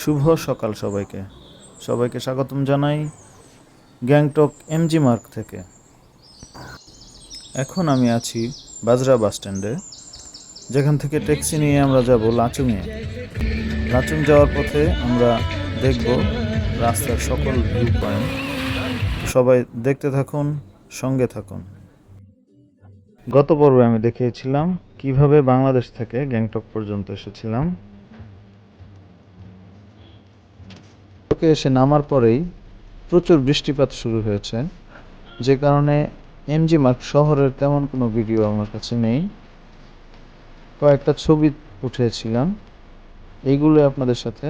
শুভ সকাল সবাইকে। সবাইকে স্বাগতম জানাই গ্যাংটক এমজি মার্ক থেকে। এখন আমি আছি বাজরা বাস স্ট্যান্ডে। যেখান থেকে ট্যাক্সি নিয়ে আমরা যাব লাচুংয়ে। লাচুং যাওয়ার পথে আমরা দেখব রাস্তার সকল ভিউ পয়েন্ট। সবাই দেখতে থাকুন, সঙ্গে থাকুন। গত পর্বে আমি দেখিয়েছিলাম কীভাবে বাংলাদেশ থেকে গ্যাংটক পর্যন্ত এসেছিলাম। গ্যাংটকে এসে নামার পরেই প্রচুর বৃষ্টিপাত শুরু হয়েছে। যে কারণে এমজি মার্ক শহরের তেমন কোনো ভিডিও আমার কাছে নেই। কয়েকটা ছবি উঠিয়েছিলাম এইগুলো আপনাদের সাথে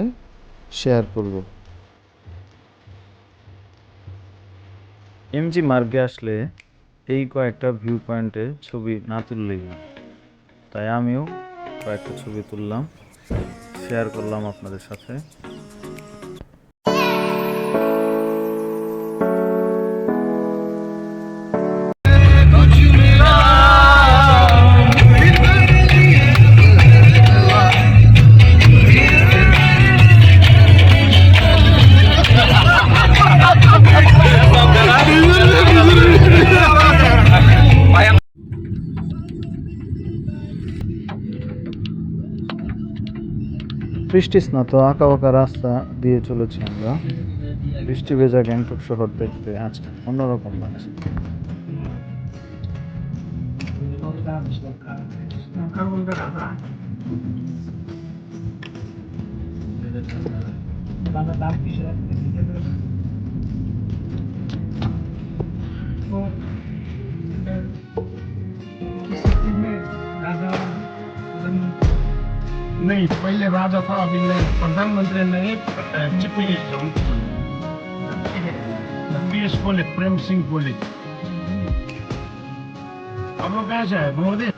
শেয়ার করব। এমজি মার্গে আসলে এই কয়েকটা ভিউ পয়েন্টে ছবি না তুললেই না। তাই আমিও কয়েকটা ছবি তুললাম শেয়ার করলাম আপনাদের সাথে। বৃষ্টি স্নাত, আঁকা বাঁকা রাস্তা দিয়ে চলেছি আমরা। বৃষ্টি ভেজা গ্যাংটক শহর দেখতে আজকে অন্যরকম লাগছে। पहले राजा था अभी नहीं प्रधानमंत्री नहीं चीफ मिनिस्टर पीएस बोले प्रेम सिंह बोले अब लोग कैसे है मोदी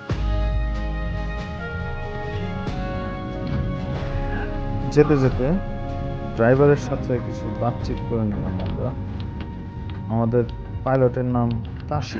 যেতে যেতে ড্রাইভারের সাথে কিছু বাতচিত করে নিলাম আমরা আমাদের পাইলটের নাম তাসি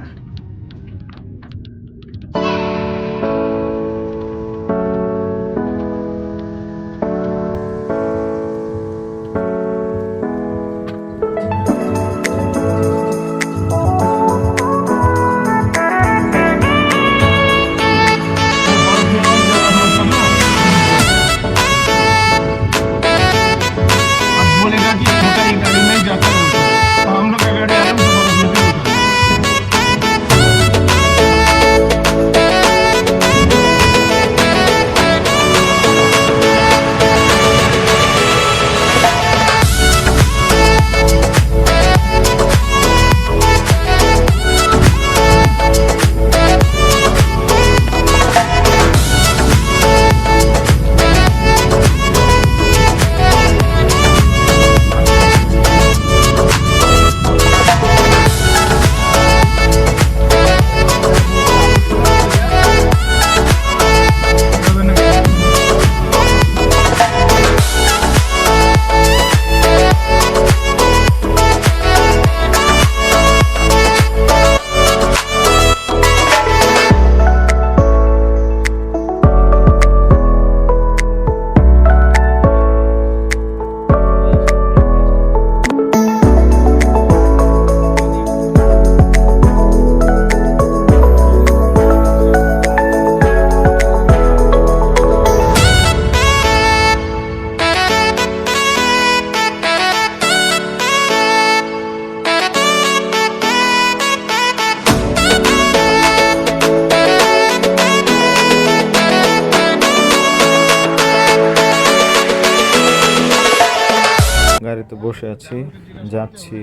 গাড়িতে যাচ্ছি,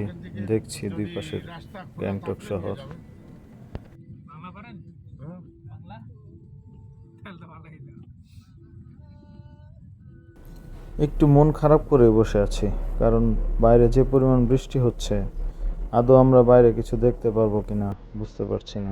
দেখছি দুই পাশের গ্যাংটক শহর। একটু মন খারাপ করে বসে আছি, কারণ বাইরে যে পরিমাণ বৃষ্টি হচ্ছে, আদৌ আমরা বাইরে কিছু দেখতে পারব কিনা বুঝতে পারছি না।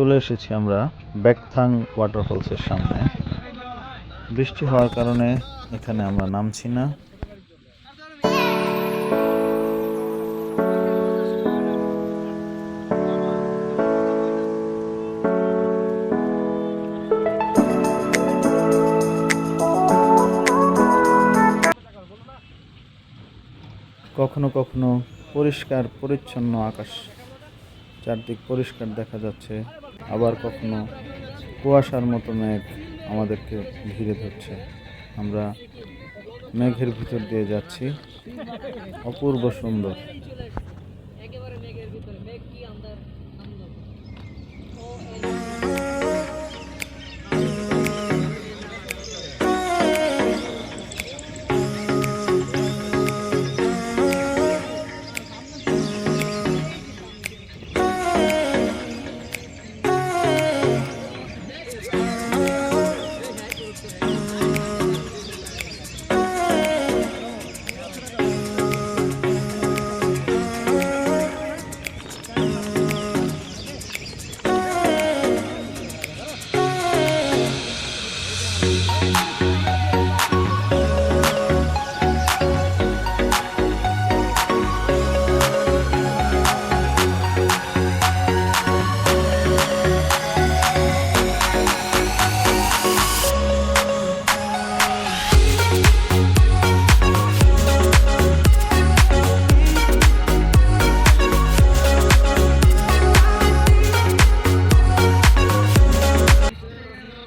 চলে এসেছি আমরা ব্যাকথাং ওয়াটারফলসের সামনে। বৃষ্টি হওয়ার কারণে এখানে আমরা নামছি না। কখনো কখনো পরিষ্কার, পরিচ্ছন্ন আকাশ চারদিক পরিষ্কার দেখা যাচ্ছে। আবার কখনো কুয়াশার মতো মেঘ আমাদেরকে ঘিরে ধরছে। আমরা মেঘের ভিতর দিয়ে যাচ্ছি। অপূর্ব সুন্দর।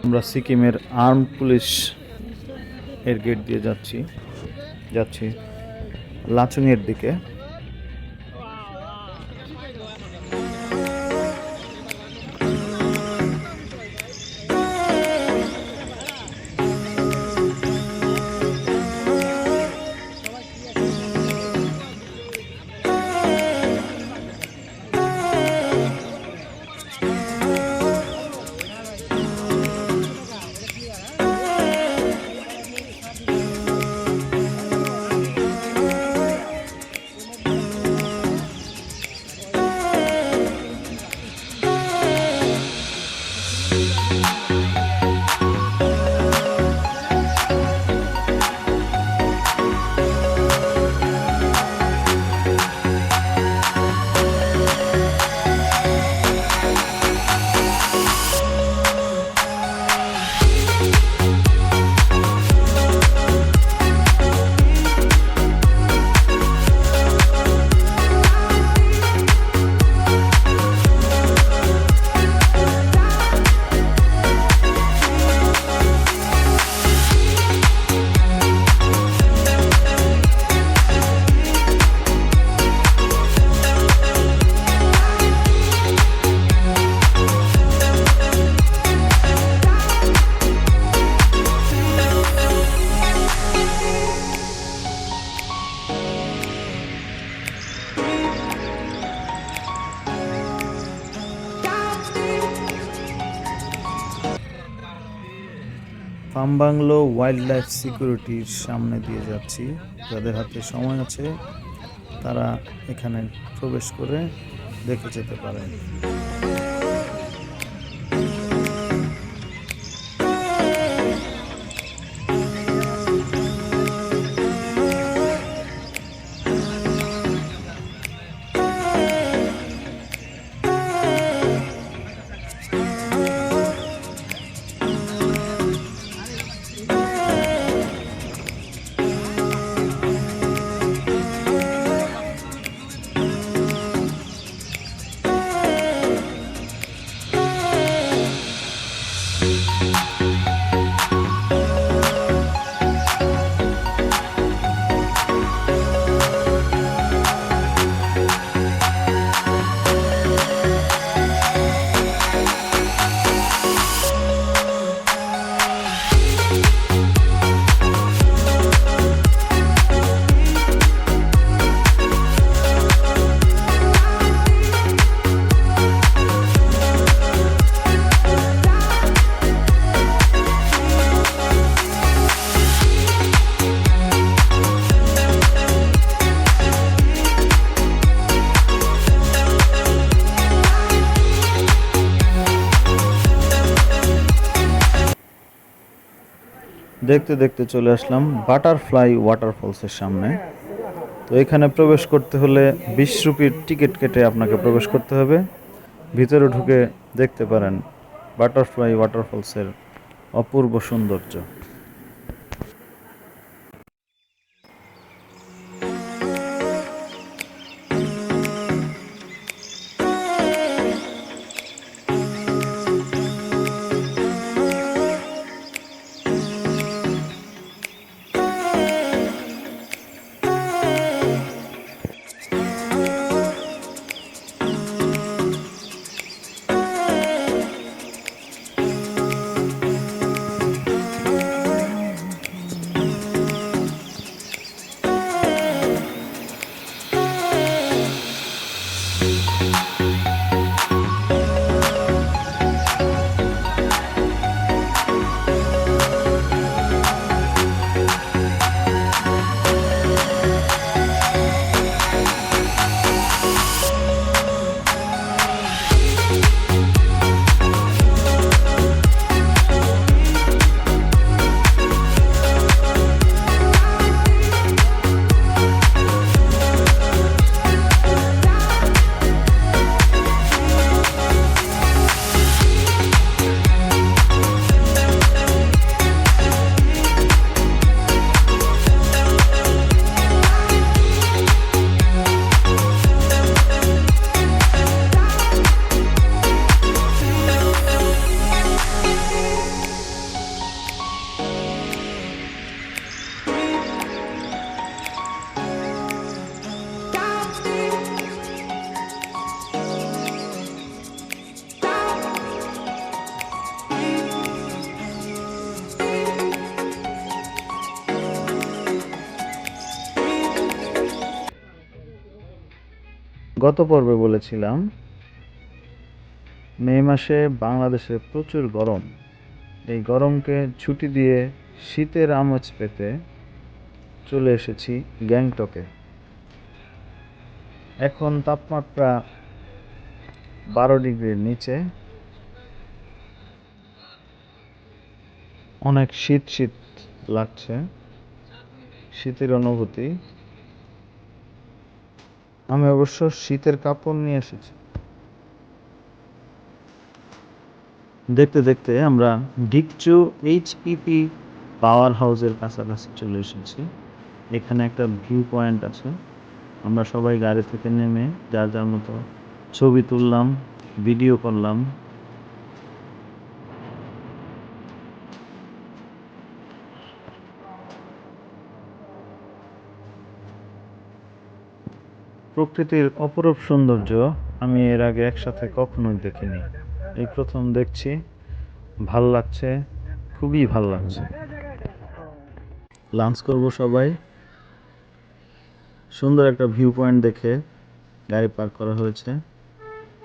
আমরা সিকিমের আর্ম পুলিশ এর গেট দিয়ে যাচ্ছি। যাচ্ছি লাচুংয়ের দিকে। ফার্ম বাংলো ওয়াইল্ড লাইফ সিকিউরিটির সামনে দিয়ে যাচ্ছি। যাদের হাতে সময় আছে, তারা এখানে প্রবেশ করে দেখে যেতে পারেন। দেখতে দেখতে চলে আসলাম বাটারফ্লাই ওয়াটারফলসের সামনে। তো এখানে প্রবেশ করতে হলে বিশ রুপির টিকিট কেটে আপনাকে প্রবেশ করতে হবে। ভিতরে ঢুকে দেখতে পারেন বাটারফ্লাই ওয়াটারফলসের অপূর্ব সৌন্দর্য। গত পর্বে বলেছিলাম, মে মাসে বাংলাদেশে প্রচুর গরম। এই গরমকে ছুটি দিয়ে শীতের আমেজ পেতে চলে এসেছি গ্যাংটকে। এখন তাপমাত্রা বারো ডিগ্রির নিচে। অনেক শীত শীত লাগছে। শীতের অনুভূতি। আমি অবশ্য শীতের কাপড় নিয়ে এসেছি। দেখতে দেখতে আমরা ডিকচু এইচপিপি পাওয়ার হাউসের কাছাকাছি চলে এসেছি। এখানে একটা ভিউ পয়েন্ট আছে। আমরা সবাই গাড়ি থেকে নেমে যার যার মতো ছবি তুললাম, ভিডিও করলাম প্রকৃতির অপরূপ সৌন্দর্য আমি এর আগে একসাথে কখনোই দেখিনি। এই প্রথম দেখছি, ভালো লাগছে, খুবই ভালো লাগছে। লাঞ্চ করব সবাই। সুন্দর একটা ভিউ পয়েন্ট দেখে গাড়ি পার্ক করা হয়েছে।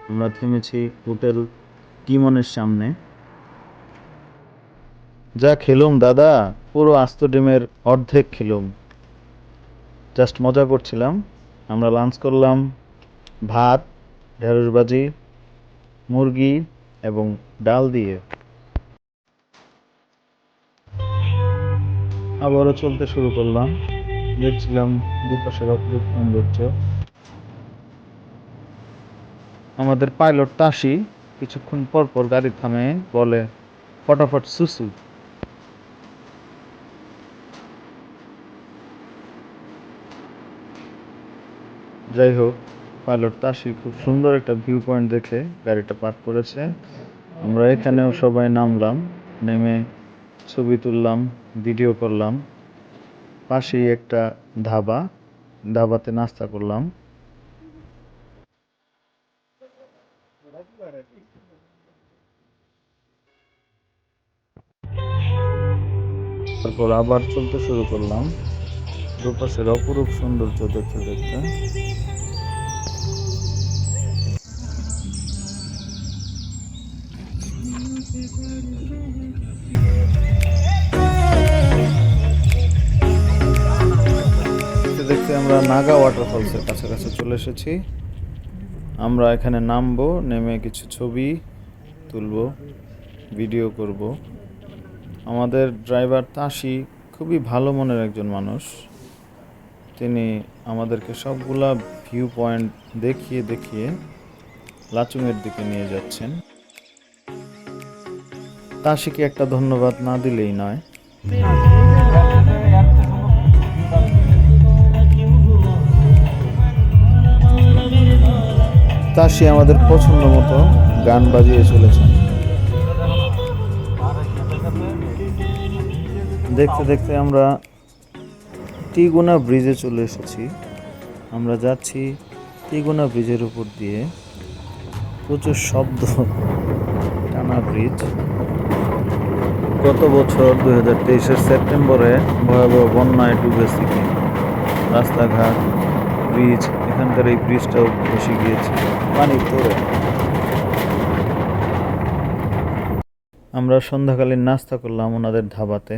আমরা থেমেছি হোটেল টিমনের সামনে। যা খেলুম দাদা, পুরো আস্ত ডিমের অর্ধেক খেলুম। জাস্ট মজা করছিলাম। আমরা লাঞ্চ করলাম ভাত, ঢেঁড়স ভাজি, মুরগি এবং ডাল দিয়ে। আবারও চলতে শুরু করলাম। দেখছিলাম দুপাশের অপরূপ সৌন্দর্য। আমাদের পাইলট তাসি কিছুক্ষণ পর পর গাড়ি থামে, বলে, ফটাফট, সুসু। যাই হোক, পাইলট তাসি খুব সুন্দর একটা ভিউ পয়েন্ট দেখে গাড়িটা পার্ক করেছে। আমরা এখানেও সবাই নামলাম, নেমে ছবি তুললাম ভিডিও করলাম। পাশেই একটা ধাবা, ধাবাতে নাস্তা করলাম। তারপর আবার চলতে শুরু করলাম। দুপাশের অপরূপ সৌন্দর্য দেখতে। দেখতে দেখতে আমরা নাগা ওয়াটারফলসের কাছাকাছি চলে এসেছি। আমরা এখানে নামবো, নেমে কিছু ছবি তুলবো, ভিডিও করব। আমাদের ড্রাইভার তাসি খুবই ভালো মনের একজন মানুষ। তিনি আমাদেরকে সবগুলা ভিউ পয়েন্ট দেখিয়ে দেখিয়ে লাচুংয়ের দিকে নিয়ে যাচ্ছেন। তাসিকে একটা ধন্যবাদ না দিলেই নয়। তাসি আমাদের পছন্দ মতো গান বাজিয়ে চলেছেন। দেখতে দেখতে আমরা টিগুনা ব্রিজে চলে এসেছি। আমরা যাচ্ছি টিগুনা ব্রিজের উপর দিয়ে। প্রচুর শব্দ, টানা ব্রিজ। গত বছর দুই হাজার তেইশের সেপ্টেম্বরে ভয়াবহ বন্যায় ডুবে সিকিম। রাস্তাঘাট, ব্রিজ, এখানকার এই ব্রিজটাও ভেসে গিয়েছে। পানির তোরে আমরা সন্ধ্যাকালীন নাস্তা করলাম ওনাদের ধাবাতে।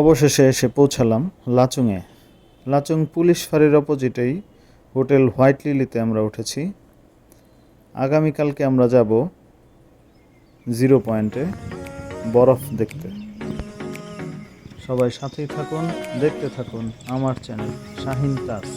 অবশেষে এসে পৌঁছালাম লাচুংয়ে। লাচুং পুলিশ ফাঁড়ির অপোজিটেই হোটেল হোয়াইট লিলিতে আমরা উঠেছি। আগামীকালকে আমরা যাব জিরো পয়েন্টে বরফ দেখতে। সবাই সাথেই থাকুন, দেখতে থাকুন আমার চ্যানেল শাহিন তাস।